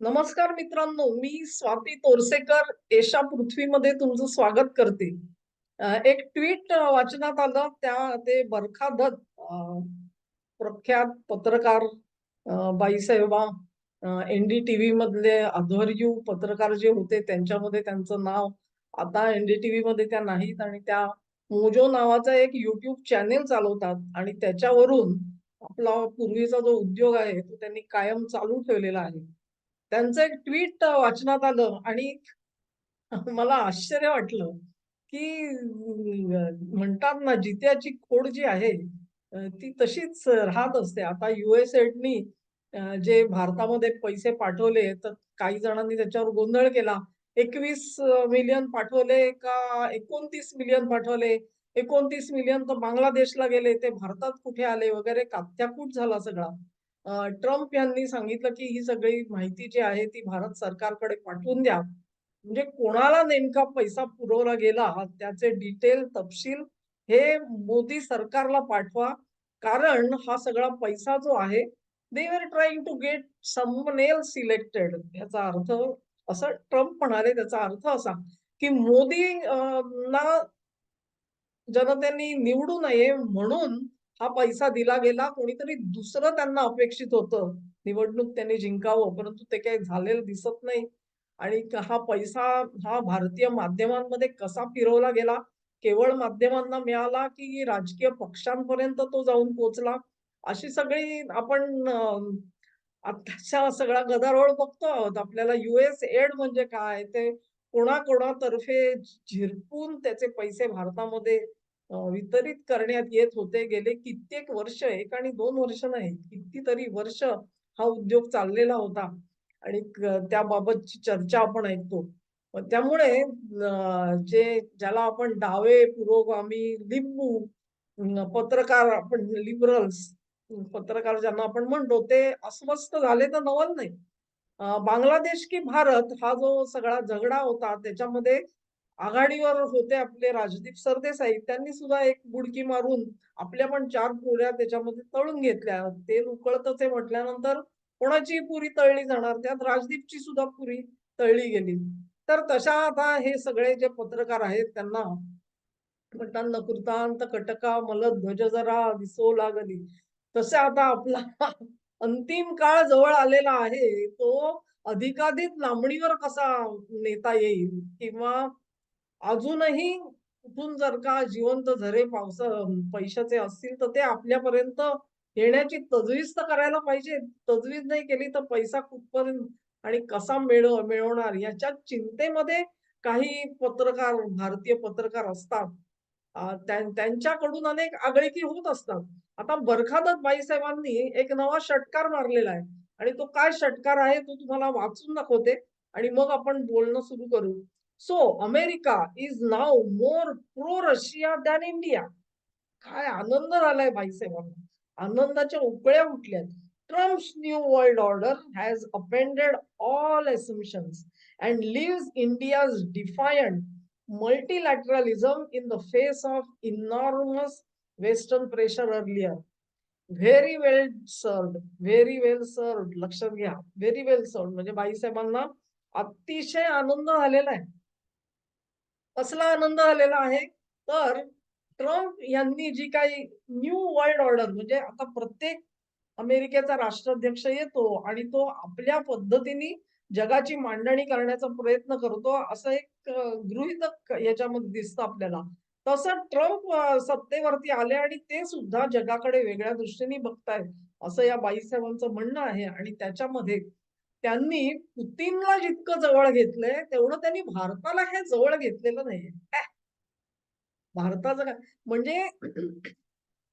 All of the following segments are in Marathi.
नमस्कार मित्रांनो मी स्वाती तोरसेकर एशा पृथ्वीमध्ये तुमचं स्वागत करते. एक ट्विट वाचनात आलं त्या ते बरखा दत्त प्रख्यात पत्रकार अ, बाईसाहेबा एनडीटीव्ही मधले अधर्यू पत्रकार जे होते त्यांच्यामध्ये त्यांचं नाव आता एनडीटीव्ही मध्ये त्या नाहीत आणि त्या मोजो नावाचा एक युट्यूब चॅनेल चालवतात आणि त्याच्यावरून आपला पूर्वीचा जो उद्योग आहे तो त्यांनी कायम चालू ठेवलेला आहे. त्यांचं एक ट्विट वाचनात आलं आणि मला आश्चर्य वाटलं, की म्हणतात ना जित्याची खोड जी आहे ती तशीच राहत असते. आता युएसएडनी जे भारतामध्ये पैसे पाठवले, तर काही जणांनी त्याच्यावर गोंधळ केला. एकवीस मिलियन पाठवले का 29 मिलियन पाठवले? 29 मिलियन तर बांगलादेशला गेले, ते भारतात कुठे आले वगैरे कात्याकूट झाला सगळा. ट्रम्प यांनी सांगितलं, की ही सगळी माहिती जी आहे ती भारत सरकारकडे पाठवून द्या. म्हणजे कोणाला नेमका पैसा पुरवला गेला त्याचे डिटेल तपशील हे मोदी सरकारला पाठवा. कारण हा सगळा पैसा जो आहे they are trying to get someone selected याचा अर्थ असं ट्रम्प म्हणाले त्याचा अर्थ असा, की मोदी ना जनतेने निवडू नये म्हणून हा पैसा दिला गेला. कोणीतरी दुसरं त्यांना अपेक्षित होतं. निवडणूक त्यांनी जिंकावं, परंतु ते काही झालेलं दिसत नाही. आणि हा पैसा हा भारतीय माध्यमांमध्ये कसा फिरवला गेला, केवळ माध्यमांना मिळाला, की राजकीय पक्षांपर्यंत तो जाऊन पोचला अशी सगळी आपण अ, सगळा गदारोळ बघतो आहोत. आपल्याला यूएस एड म्हणजे काय? ते कोणाकोणातर्फे झिरपून त्याचे पैसे भारतामध्ये वितरित करण्यात येत होते. गेले कित्येक वर्ष, एक आणि दोन वर्ष नाही, कितीतरी वर्ष हा उद्योग चाललेला होता आणि त्याबाबतची चर्चा आपण ऐकतो. त्यामुळे जे ज्याला आपण डावे, पुरोगामी, लिंबू, पत्रकार आपण लिबरल्स, पत्रकार ज्यांना आपण म्हणतो, ते अस्वस्थ झाले तर नवल नाही. बांगलादेश की भारत हा जो सगळा झगडा होता त्याच्यामध्ये आघाडीवर होते आपले राजदीप सरदेसाई. त्यांनी सुद्धा एक बुडकी मारून आपल्या पण चार पुऱ्या त्याच्यामध्ये तळून घेतल्या. तेल उकळतच आहे म्हटल्यानंतर कोणाचीही पुरी तळली जाणार. त्यात राजदीपची सुद्धा पुरी तळली गेली. तर तशा आता हे सगळे जे पत्रकार आहेत त्यांना म्हणतात "नकृतांत कटका मल ध्वज जरा दिसो लागली." तसे आता आपला अंतिम काळ जवळ आलेला आहे. तो अधिकाधिक लांबणीवर कसा नेता येईल किंवा अजूनही कुठून जर का जिवंत झरे पावसा पैशाचे असतील, तर ते आपल्यापर्यंत येण्याची तजवीज तर करायला पाहिजे. तजवीज नाही केली तर पैसा कुठपर्यंत आणि कसा मिळव मिळवणार याच्या चिंतेमध्ये काही पत्रकार, भारतीय पत्रकार असतात. त्यांच्याकडून अनेक आगळीकी होत असतात. आता बरखादत बाईसाहेबांनी एक नवा षटकार मारलेला आहे आणि तो काय षटकार आहे तो तुम्हाला वाचून दाखवते आणि मग आपण बोलणं सुरू करू. So America is now more pro Russia than India काय आनंद झालाय भाई साहेबांना. आनंदाच्या उकळ्या उठल्यात. Trump's new world order has appended all assumptions and leave India's defiant multilateralism in the face of enormous western pressure earlier very well serve very well serve लक्षात घ्या. व्हेरी वेल सर्व्ह म्हणजे बाईसाहेबांना अतिशय आनंद झालेला आहे. कसला आनंद आलेला आहे? तर ट्रम्प यांनी जी काही न्यू वर्ल्ड ऑर्डर म्हणजे आता प्रत्येक अमेरिकेचा राष्ट्राध्यक्ष येतो आणि तो आपल्या पद्धतीने जगाची मांडणी करण्याचा प्रयत्न करतो असं एक गृहितक गृहीतक याच्यामध्ये दिसतं आपल्याला. तसं ट्रम्प सत्तेवरती आले आणि ते सुद्धा जगाकडे वेगळ्या दृष्टीने बघतायत, असं या बाईसाहेबांचं म्हणणं आहे आणि त्याच्यामध्ये त्यांनी पुतीनला जितकं जवळ घेतलंय, तेवढं त्यांनी भारताला हे जवळ घेतलेलं नाहीये. भारताचं काय म्हणजे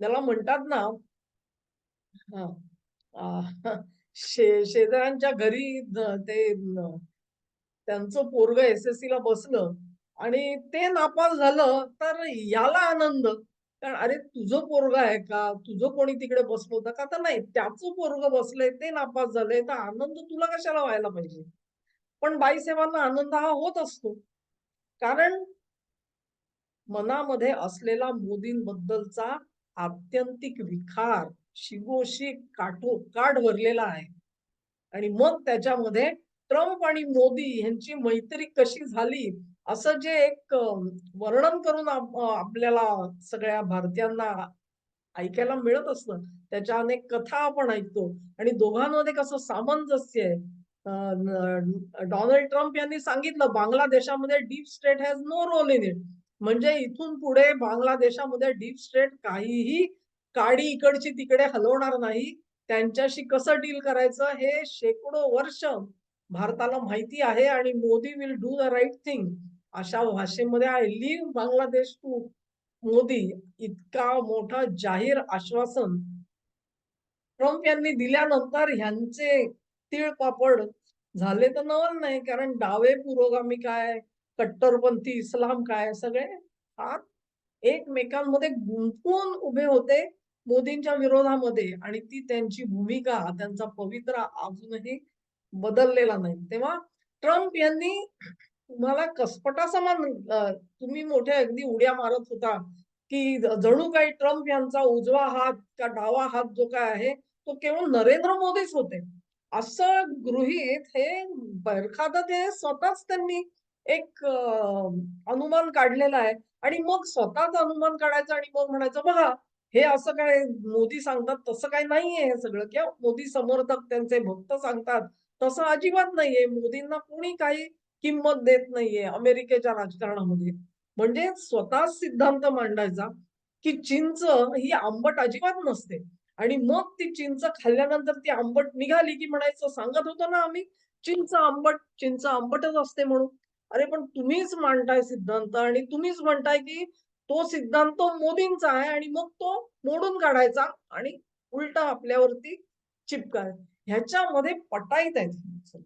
त्याला म्हणतात ना शे शेजाऱ्यांच्या घरी ते त्यांचं पोरग एस एस सी ला बसलं आणि ते नापास झालं, तर याला आनंद. कारण अरे तुझं पोरगा आहे का? तुझं कोणी तिकडे बसलं होतं का? तर नाही, त्याचं पोरगं बसलंय, ते नापास झालंय, तर आनंद तुला कशाला व्हायला पाहिजे? पण बाईसाहेबांना आनंद हा होत असतो. कारण मनामध्ये असलेला मोदींबद्दलचा आत्यंतिक विखार शिगोशी काठोकाठ भरलेला आहे. आणि मग त्याच्यामध्ये ट्रम्प आणि मोदी यांची मैत्री कशी झाली असं जे एक वर्णन करून आपल्याला सगळ्या भारतीयांना ऐकायला मिळत असतं. त्याच्या अनेक कथा आपण ऐकतो. आणि दोघांमध्ये कसं सामंजस्य आहे. डोनाल्ड ट्रम्प यांनी सांगितलं बांगलादेशामध्ये deep state has no role in it. म्हणजे इथून पुढे बांगलादेशामध्ये डीप स्टेट काहीही काडी इकडची तिकडे हलवणार नाही. त्यांच्याशी कसं डील करायचं हे शेकडो वर्ष भारताला माहिती आहे आणि Modi will do the right thing. अशा भाषेमध्ये I leave Bangladesh to Modi इतका मोठा जाहीर आश्वासन ट्रम्प यांनी दिल्यानंतर ह्यांचे तीळपापड झाले तर नवल नाही कारण डावे पुरोगामी काय कट्टरपंथी इस्लाम काय सगळे हात एकमेकांमध्ये गुंफून उभे होते मोदींच्या विरोधामध्ये आणि ती त्यांची भूमिका त्यांचा पवित्रा अजूनही बदललेला नाही. तेव्हा ट्रम्प यांनी तुम्हाला कसपटा समान तुम्ही मोठे अगदी उड्या मारत होता की जणू काही ट्रम्प यांचा उजवा हात का डावा हात जो काय आहे तो केवळ नरेंद्र मोदीच होते. असं गृहीत हे बरखादत हे स्वतःच त्यांनी एक अनुमान काढलेला आहे. आणि मग स्वतःच अनुमान काढायचं आणि मग म्हणायचं बघा हे असं काय मोदी सांगतात तसं काही नाहीये हे सगळं. किंवा मोदी समर्थक त्यांचे भक्त सांगतात तसं अजिबात नाहीये. मोदींना कोणी काही किंमत देत नाहीये अमेरिकेच्या राजकारणामध्ये. म्हणजे स्वतः सिद्धांत मांडायचा की चिंच ही आंबट अजिबात नसते. आणि मग ती चिंच खाल्ल्यानंतर ती आंबट निघाली की म्हणायचं सांगत होतो ना आम्ही चिंच आंबट चिंच आंबटच असते म्हणून. अरे पण तुम्हीच मांडताय सिद्धांत आणि तुम्हीच म्हणताय की तो सिद्धांत मोदींचा आहे आणि मग तो मोडून काढायचा आणि उलटा आपल्यावरती चिपकाय ह्याच्यामध्ये पटाईत आहेत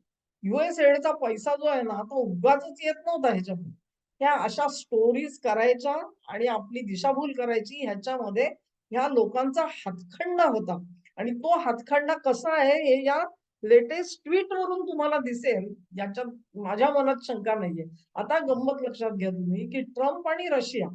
युएस एडचा पैसा जो आहे ना तो उगाच येत नव्हता ह्याच्यामध्ये. ह्या अशा स्टोरीज करायच्या आणि आपली दिशाभूल करायची ह्याच्यामध्ये ह्या लोकांचा हातखंडा होता. आणि तो हातखंडा कसा आहे हे या लेटेस्ट ट्विट वरून तुम्हाला दिसेल. याच्यात माझ्या मनात शंका नाहीये. आता गंमत लक्षात घ्या तुम्ही की ट्रम्प आणि रशिया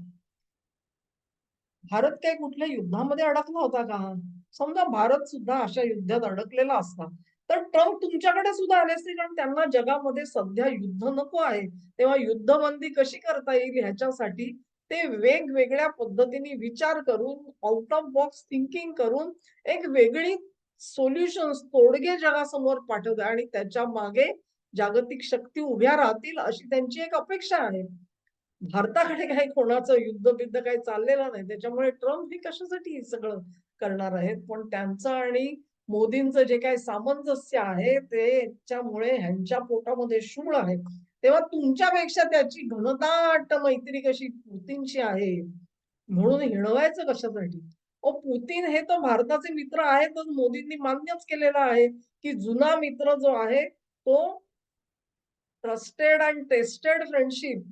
भारत काही कुठल्या युद्धामध्ये अडकला होता का? समजा भारत सुद्धा अशा युद्धात अडकलेला असता. तर ट्रम्प तुमच्याकडे सुद्धा आले असते कारण त्यांना जगामध्ये सध्या युद्ध नको आहे. तेव्हा युद्धबंदी कशी करता येईल ह्याच्यासाठी ते वेगवेगळ्या पद्धतीने विचार करून आउट ऑफ बॉक्स थिंकिंग करून एक वेगळी सोल्युशन्स तोडगे जगासमोर पाठवते आणि त्याच्यामागे जागतिक शक्ती उभ्या राहतील अशी त्यांची एक अपेक्षा आहे. भारताकडे काही कोणाचं युद्ध बिद्ध काही चाललेलं नाही. त्याच्यामुळे ट्रम्प हे कशासाठी सगळं करणार आहेत? पण त्यांचं आणि मोदींचं जे काही सामंजस्य आहे ते त्यामुळे ह्यांच्या पोटामध्ये शूळ आहे. तेव्हा तुमच्यापेक्षा त्याची घनदाट मैत्री कशी पुतीनशी आहे? म्हणून हिणवायचं कशासाठी? ओ पुतीन हे तर भारताचे मित्र आहेतच मोदींनी मान्यच केलेलं आहे की जुना मित्र जो आहे तो ट्रस्टेड अँड टेस्टेड फ्रेंडशिप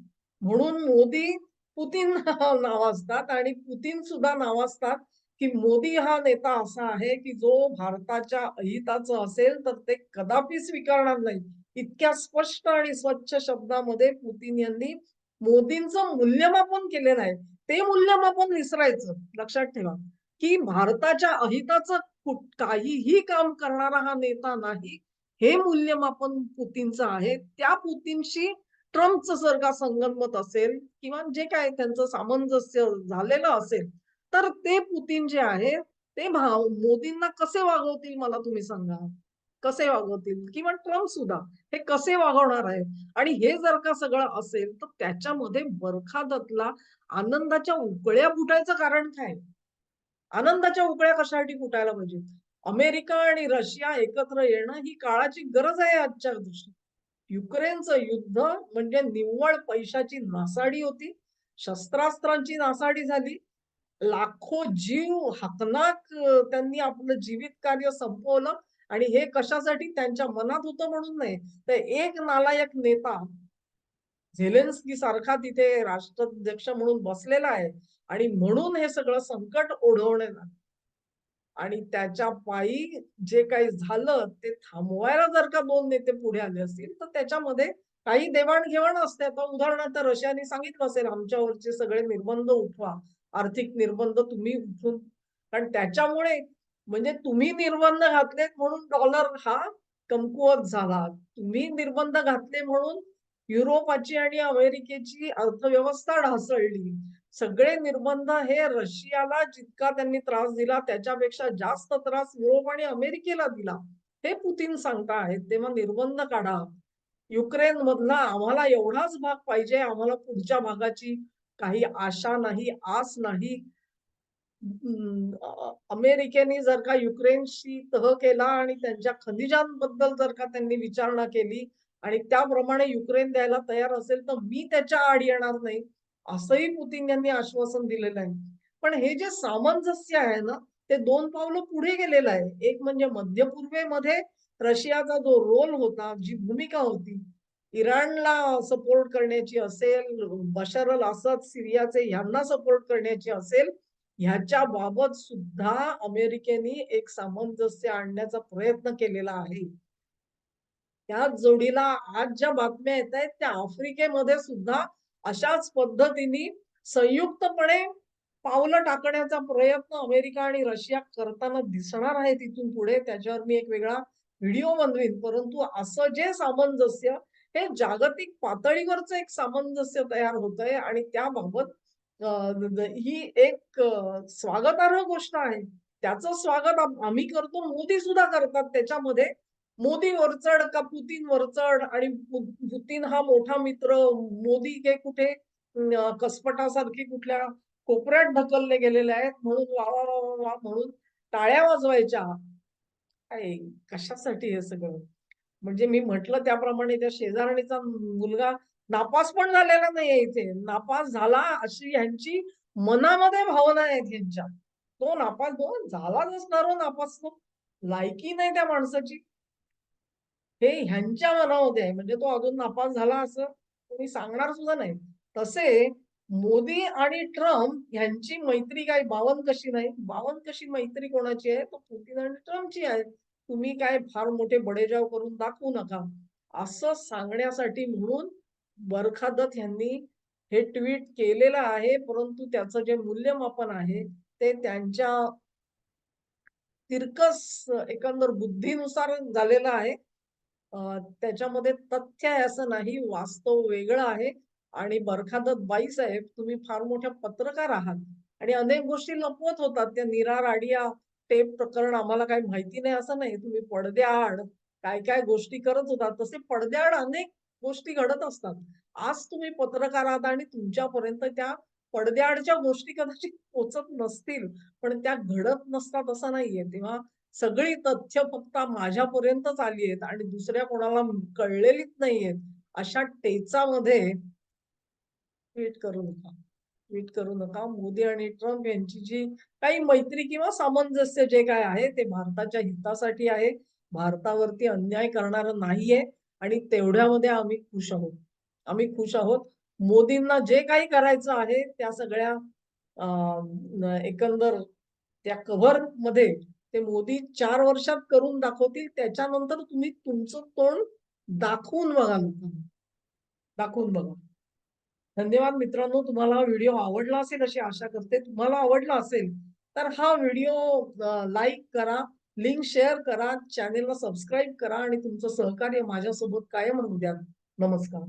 म्हणून मोदी पुतीन नावाजतात आणि पुतीन सुद्धा नावाजतात. की मोदी हा नेता असा आहे की जो भारताच्या अहिताचं असेल तर ते कदापि स्वीकारणार नाही. इतक्या स्पष्ट आणि स्वच्छ शब्दामध्ये पुतीन यांनी मोदींचं मूल्यमापन केलेलं आहे. ते मूल्यमापन विसरायचं. लक्षात ठेवा की भारताच्या अहिताचं कुठ- काहीही काम करणारा हा नेता नाही. हे मूल्यमापन पुतीनचं आहे. त्या पुतीनशी ट्रम्पचं जर का संगनमत असेल किंवा जे काय त्यांचं सामंजस्य झालेलं असेल तर ते पुतीन जे आहे ते भाव मोदींना कसे वागवतील मला तुम्ही सांगा? कसे वागवतील? किंवा ट्रम्प सुद्धा हे कसे वागवणार आहे आणि हे जर का सगळं असेल तर त्याच्यामध्ये बरखादतला आनंदाच्या उकळ्या फुटायचं कारण काय? आनंदाच्या उकळ्या कशासाठी फुटायला पाहिजे अमेरिका आणि रशिया एकत्र येणं ही काळाची गरज आहे आजच्या दृष्टीने युक्रेनचं युद्ध म्हणजे निव्वळ पैशाची नासाडी होती शस्त्रास्त्रांची नासाडी झाली लाखो जीव हकनाक त्यांनी आपलं जीवित कार्य संपवलं आणि हे कशासाठी? त्यांच्या मनात होतं म्हणून नाही. तर एक नालायक नेता झेलेन्स्की सारखा तिथे राष्ट्राध्यक्ष म्हणून बसलेला आहे आणि म्हणून हे सगळं संकट ओढवणे आणि त्याच्या पायी जे काही झालं ते थांबवायला जर का दोन नेते पुढे आले असतील तर त्याच्यामध्ये काही देवाणघेवाण असते. आता उदाहरणार्थ रशियाने सांगितलं असेल आमच्यावरचे सगळे निर्बंध उठवा. आर्थिक निर्बंध तुम्ही उठून कारण त्याच्यामुळे म्हणजे तुम्ही निर्बंध घातलेत म्हणून डॉलर हा कमकुवत झाला. तुम्ही निर्बंध घातले म्हणून युरोपाची आणि अमेरिकेची अर्थव्यवस्था ढासळली. सगळे निर्बंध हे रशियाला जितका त्यांनी त्रास दिला त्याच्यापेक्षा जास्त त्रास युरोप आणि अमेरिकेला दिला. हे पुतीन सांगता आहेत तेव्हा निर्बंध काढा. युक्रेन मधला आम्हाला एवढाच भाग पाहिजे आम्हाला पुढच्या भागाची काही आशा नाही आस नाही. अमेरिकेने जर का युक्रेनशी तह केला आणि त्यांच्या खनिजांबद्दल जर का त्यांनी विचारणा केली आणि त्याप्रमाणे युक्रेन द्यायला तयार असेल तर मी त्याच्या आड येणार नाही असंही पुतीन यांनी आश्वासन दिलेलं आहे. पण हे जे सामंजस्य आहे ना ते दोन पावलं पुढे गेलेलं आहे. एक म्हणजे मध्य पूर्वेमध्ये रशियाचा जो रोल होता जी भूमिका होती इराणला सपोर्ट करण्याची असेल बशर अल असद सिरियाचे यांना सपोर्ट करण्याची असेल ह्याच्या बाबत सुद्धा अमेरिकेने एक सामंजस्य आणण्याचा प्रयत्न केलेला आहे. त्याच जोडीला आज ज्या बातम्या येत आहेत त्या आफ्रिकेमध्ये सुद्धा अशाच पद्धतीने संयुक्तपणे पावलं टाकण्याचा प्रयत्न अमेरिका आणि रशिया करताना दिसणार आहे तिथून पुढे. त्याच्यावर मी एक वेगळा व्हिडिओ बनवीन. परंतु असं जे सामंजस्य हे जागतिक पातळीवरचं एक सामंजस्य तयार होत आहे आणि त्याबाबत ही एक स्वागतार्ह गोष्ट आहे. त्याचं स्वागत आम्ही करतो मोदी सुद्धा करतात. त्याच्यामध्ये मोदी वरचढ का पुतीन वरचढ आणि पुतीन हा मोठा मित्र मोदी हे कुठे कसपटासारखे कुठल्या कोपऱ्यात ढकलले गेलेले आहेत म्हणून वा वा वा वा वा म्हणून टाळ्या वाजवायच्या. काय कशासाठी हे सगळं? म्हणजे मी म्हटलं त्याप्रमाणे त्या शेजारणीचा मुलगा नापास पण झालेला नाहीये इथे. नापास झाला अशी ह्यांची मनामध्ये भावना आहेत ह्यांच्या तो नापास दोन झालाच असणार हो नापास तो. लायकी नाही त्या माणसाची. हे ह्यांच्या मनामध्ये आहे. म्हणजे तो अजून नापास झाला असं कोणी सांगणार सुद्धा नाही. तसे मोदी आणि ट्रम्प यांची मैत्री काय? बावन कशी नाही. बावन कशी मैत्री कोणाची आहे? तो पुतीन आणि ट्रम्पची आहे. तुम्ही काय फार मोठे बडेजाव करून दाखवू नका. असं सांगण्यासाठी म्हणून बरखादत यांनी हे ट्विट केलेलं आहे परंतु त्याचं जे मूल्यमापन आहे ते त्यांच्या तिरकस एकंदर बुद्धीनुसार झालेलं आहे. त्याच्यामध्ये तथ्य आहे असं नाही वास्तव वेगळं आहे. आणि बरखादत बाई साहेब तुम्ही फार मोठ्या पत्रकार आहात. आणि अनेक गोष्टी लपवत होतात. त्या निराराडिया ते प्रकरण आम्हाला काही माहिती नाही असं नाही. तुम्ही पडद्याआड काय काय गोष्टी करत होता तसे पडद्याआड अनेक गोष्टी घडत असतात. आज तुम्ही पत्रकार आहात आणि तुमच्यापर्यंत त्या पडद्याआडच्या गोष्टी कदाचित पोचत नसतील पण त्या घडत नसतात असं नाहीये. तेव्हा सगळी तथ्य फक्त माझ्यापर्यंतच आली आहेत आणि दुसऱ्या कोणाला कळलेलीच नाहीयेत. अशा टेचामध्ये ट्विट करू नका. ट्विट करू नका. मोदी आणि ट्रम्प यांची जी काही मैत्री किंवा सामंजस्य जे काय आहे ते भारताच्या हितासाठी आहे. भारतावरती अन्याय करणार नाहीये आणि तेवढ्यामध्ये आम्ही खुश आहोत. आम्ही खुश आहोत. मोदींना जे काही करायचं आहे त्या सगळ्या एकंदर त्या कव्हरमध्ये ते मोदी चार वर्षात करून दाखवतील. त्याच्यानंतर तुम्ही तुमचं तोंड दाखवून बघा लोकांना. दाखवून बघा. धन्यवाद मित्रांनो तुम्हाला हा व्हिडिओ आवडला असेल अशी आशा करते. तुम्हाला आवडला असेल तर हा व्हिडिओ लाईक करा लिंक शेअर करा चॅनेलला सबस्क्राईब करा आणि तुमचं सहकार्य माझ्यासोबत कायम राहू द्या. नमस्कार.